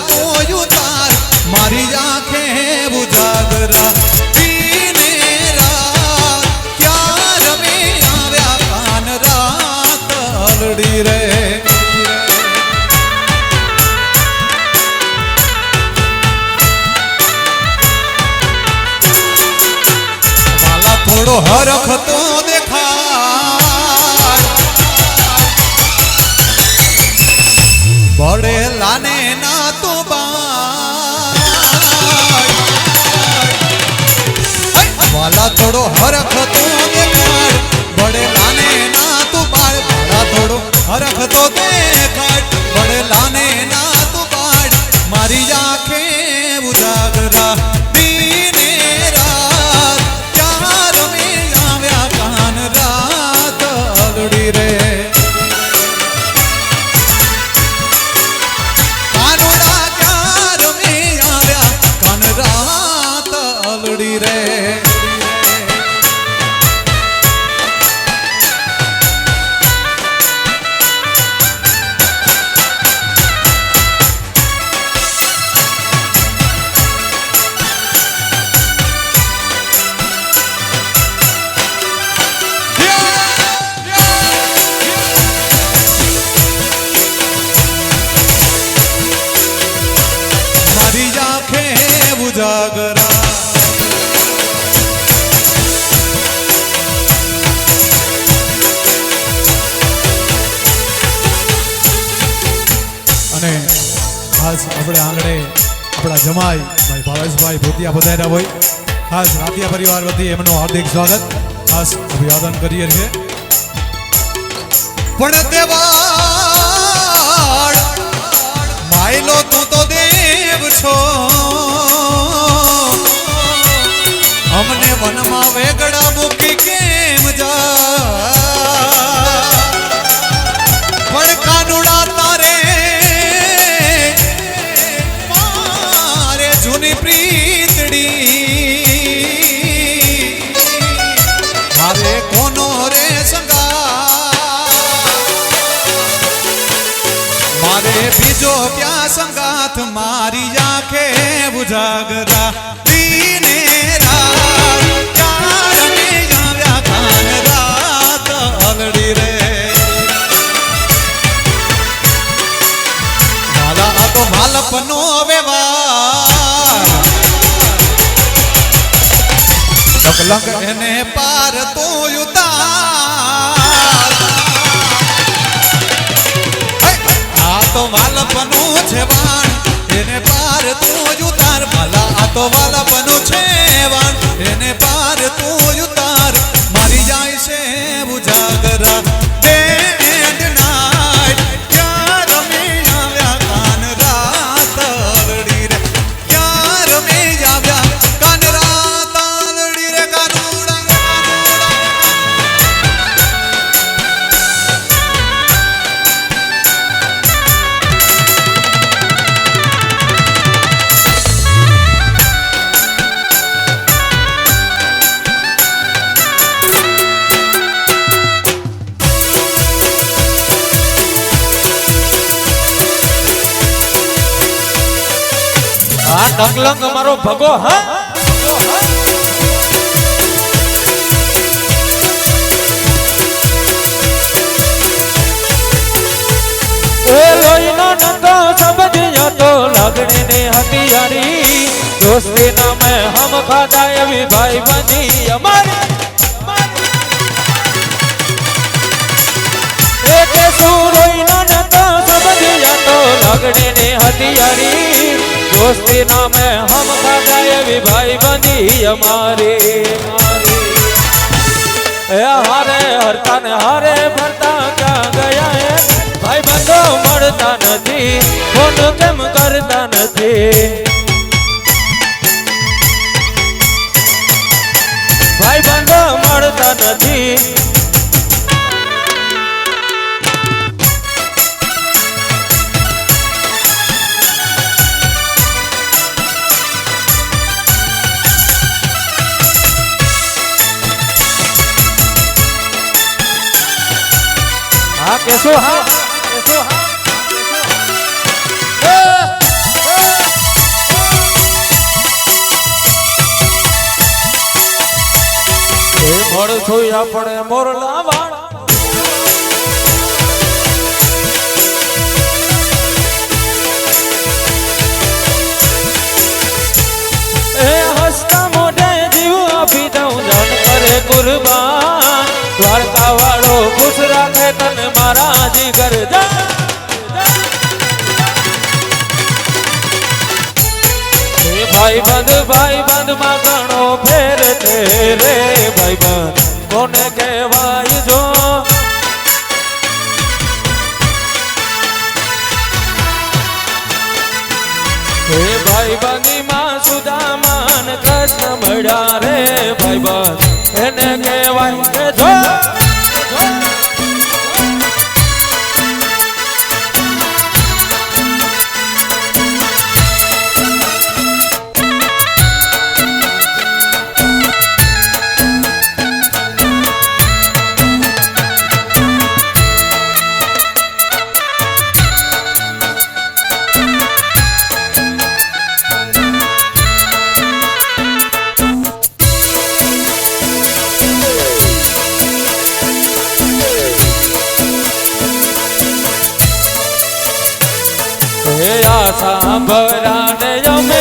પાર તું ઉતાર. મારી આંખે હરખ તો ખાસ આપણે આંગણે આપણા જમાઈ, ભાઈ ભાવેશભાઈ, ભૂતિયા પધાર્યા હોય. ખાસ રાતિયા પરિવાર વતી એમનું હાર્દિક સ્વાગત. ખાસ અભિવાદન કરીએ છીએ. પણ દેવાળ, માયલો તું તો દેવ છો. અમને વનમાં વેગડા મૂકી કેમ સંગાથ મારી આંખે ઉજાગરા. દીને રાત કારણે રે. આ તો વ્યવહાર. લક એને તું તાર ભલા આ તો વાલપનું આ ડગલંગ મારો ભગો હા એ લોહીનો નંદો સમજ્યો તો લાગણી ની હથિયારી દોસ્તી નામે હમ ખાધા એવી ભાઈ બંધી અમારી એક સુરોઈનો નંદો સમજ્યો તો લાગણી ની હથિયારી દોસ્તી નામે હમ ખાધા એવી ભાઈ બંધી અમારી એ હારે હરતા ને હારે ફરતા ક્યાં ગયા એ ભાઈ બંધો મળતા નથી ફોન કેમ કરતા નથી ભાઈ બંધો મળતા નથી કેસો હા કેસો હા. એ મળશું આપણે મોરલા. મારા જીગર જા ભાઈ બંધ ભાઈ બંધમાં ઘણો ફેર છે રે ભાઈ બંધ કોને કહેવાય હે આશા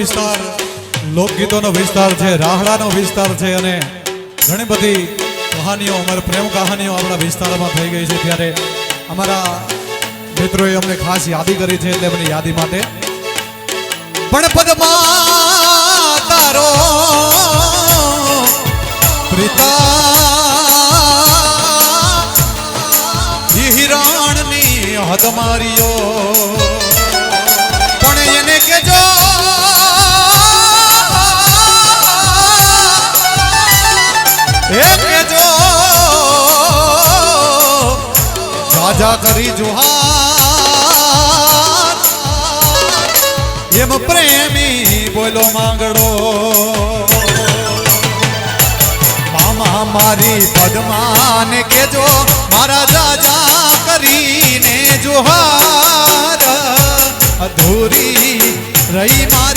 વિસ્તાર, લોકગીતોનો વિસ્તાર છે, રાહડાનો વિસ્તાર છે અને ઘણી બધી કહાનીઓ, અમારી પ્રેમ કહાનીઓ આપણા વિસ્તારમાં થઈ ગઈ છે. ત્યારે અમારા મિત્રોએ અમને ખાસ યાદી કરી છે તેમની યાદી માટે. પણ પદમાં તારો પ્રિતા હિરાણની હદ માર્યો રાજા કરી જુહાર. એમ પ્રેમી બોલો માંગડો. મામા મારી પદમાને કેજો, મારા જાજા કરીને જુહાર. અધૂરી રહી મારી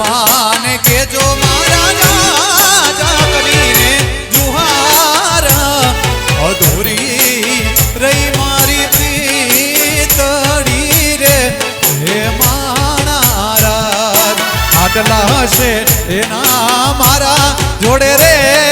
મારી કે કેજો મારા રાજા કરીને જુહાર અધૂરી રહી મારી પ્રીતડી રે, હે માણારા, આટલા હશે એના મારા જોડે રે.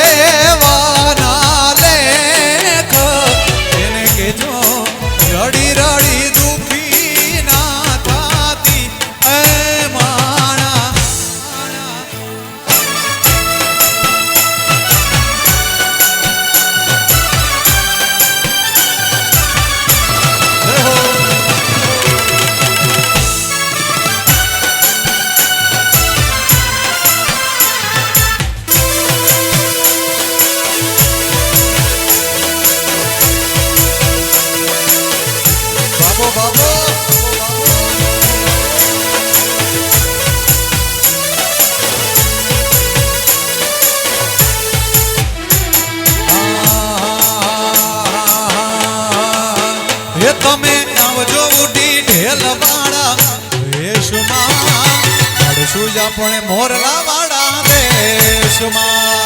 લબાડા વેશમાં અડસું જ આપણે મોરલા વાડા વેશમાં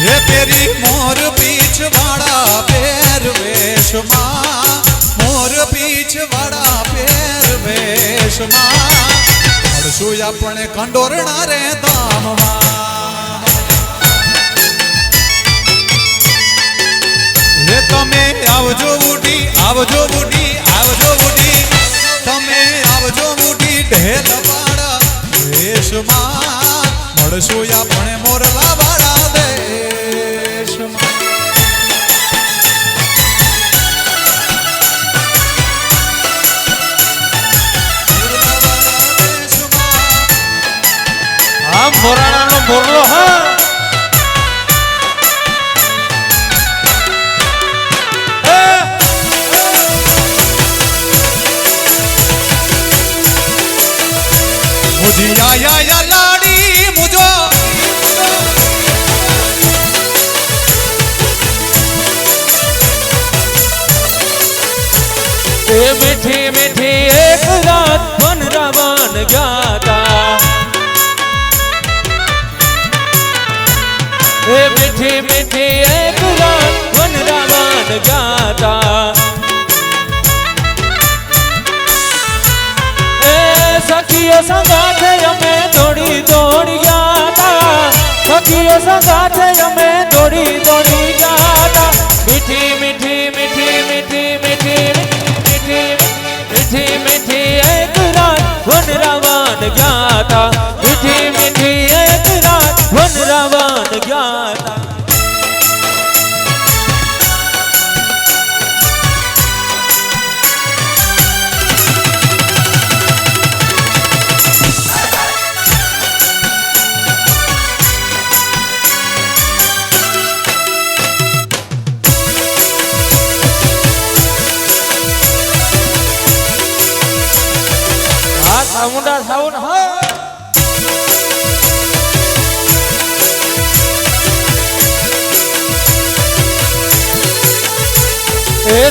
હે પેરી મોર પીછ વાળા પેર વેશમાં મોર પીછ વાળા પેર વેશમાં અડસું આપણે કંડોરણા રે ધામમાં આવજો બુઢી આવજો બુઢી આવજો બુઢી તમે આવજો બુઢી ઢેર મારા દેશમાં. મળશું આપણે મોરલા વાળા દેશમાં. મોરાણાનો ભોરલો, હા. મુજી આયા યા લાડી મુજો એ મીઠી দাদা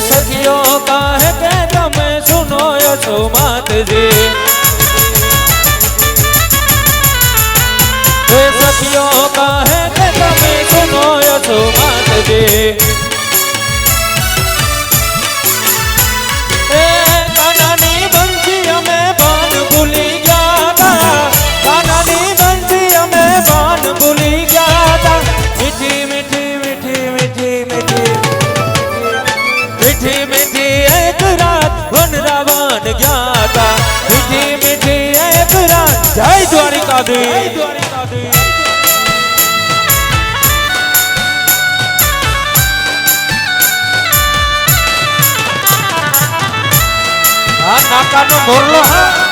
સખીઓ કાહે કે તમે સુનો યશો માતજી સખીઓ દાદી. કાકા નો મોરલો હા.